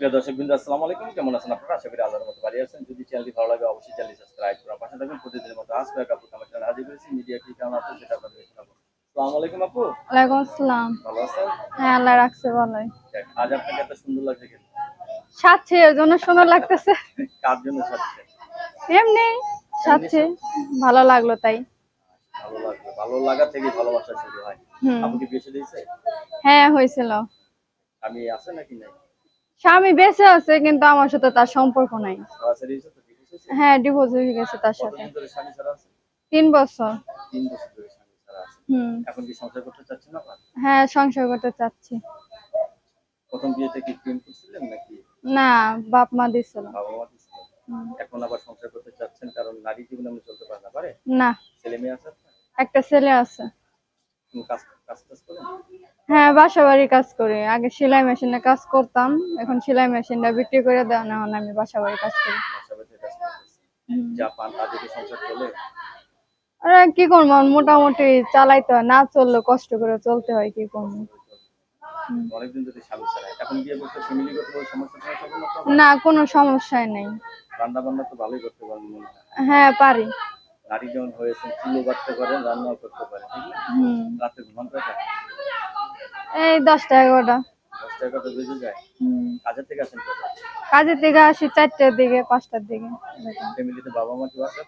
সুপ্রিয় দর্শক বিন্দু আসসালামু আলাইকুম। কেমন আছেন আপনারা? আশা করি আল্লাহর মতো বাড়ি আছেন। যদি চ্যানেলটি ভালো লাগে অবশ্যই চ্যানেলটি সাবস্ক্রাইব করা পাশে থাকবেন প্রতিদিনের মতো আজকে এক আপু আমার চ্যানেল হাজির করেছি মিডিয়া কি কেমন আছে সেটা আপনাদের জানাব আসসালামু আলাইকুম আপু। ওয়ালাইকুম আসসালাম। ভালো আছেন? হ্যাঁ আল্লাহ রাখছে ভালোই। আজ আপনাকে এত সুন্দর লাগছে কেন? সাচ্ছে এর জন্য সুন্দর লাগতেছে। কার জন্য সাজছে এমনি সাচ্ছে ভালো লাগল তাই। ভালো লাগল ভালো লাগা থেকে ভালোবাসা শুরু হয়। হুম। আপু কি বেঁচে দিয়েছে হ্যাঁ হয়েছিল। আমি আছে নাকি নাই? স্বামী বেঁচে আছে কিন্তু আমার সাথে তার সম্পর্ক নাই। হ্যাঁ ডিভোর্স হয়ে গেছে তার সাথে। তিন বছর। হ্যাঁ সংসার করতে চাচ্ছি। প্রথম বিয়েতে কি প্রেম করছিলেন নাকি? না বাপ মা দিছিল। বাবা মা দিছিলেন এখন আবার সংসার করতে চাচ্ছেন কারণ নারী জীবনে আমরা চলতে পারে না পারে? না। ছেলে মেয়ে আছে একটা ছেলে আছে। কাজ কাজ করেন? হ্যাঁ বাসা বাড়ি কাজ করি। আগে সেলাই মেশিনে কাজ করতাম এখন সেলাই মেশিনটা বিক্রি করে দেওয়া না এখন আমি বাসা বাড়ি কাজ করি আরে কি করব? মোটামুটি চালাইতে হয় না চললে কষ্ট করে চলতে হয় কি করব। অনেকদিন ধরে স্বামী এখন বিয়ে করতে সমস্যা না কোনো সমস্যাই নেই। রান্না বান্না তো ভালোই করতে পারেন হ্যাঁ। পারি। নারী যেমন হয়েছেন চুলো বাড়তে পারেন রান্নাও করতে পারেন রাতে ঘুমান এই দশটা এগারোটা দশটা এগারোটা বেজে যায়? কাজের থেকে আসেন কাজের দিকে আসি চারটার দিকে পাঁচটার দিকে। ফ্যামিলিতে বাবা মা কেউ আছে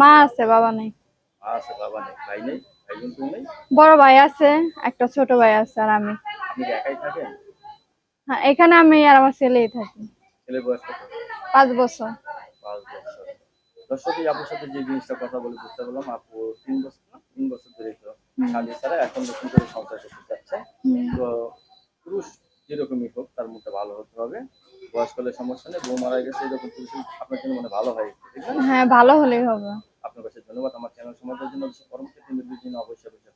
মা আছে বাবা নেই। মা আছে বাবা নেই। ভাই নেই? ভাই বোন কেউ নেই? বড় ভাই আছে একটা ছোট ভাই আছে আর আমি। আপনি একাই থাকেন? হ্যাঁ এখানে আমি আর আমার ছেলেই থাকি। ছেলে বয়স কত? পাঁচ বছর। পাঁচ বছর। দর্শক আপুর সাথে যে জিনিসটা কথা বলে বুঝতে পারলাম আপু তিন বছর না তিন বছর ধরে স্বামী ছাড়া এখন নতুন করে সংসার করতে চাচ্ছে। তো পুরুষ যেরকমই হোক তার মধ্যে ভালো হতে হবে। বয়স সমস্যা নেই বউ মারা গেছে এরকম পুরুষ আপনার জন্য মানে ভালো হয় ঠিক আছে? হ্যাঁ ভালো হলেই হবে। আপনার কাছে ধন্যবাদ আমার চ্যানেল সমাজের জন্য পরবর্তী অবশ্যই অবশ্যই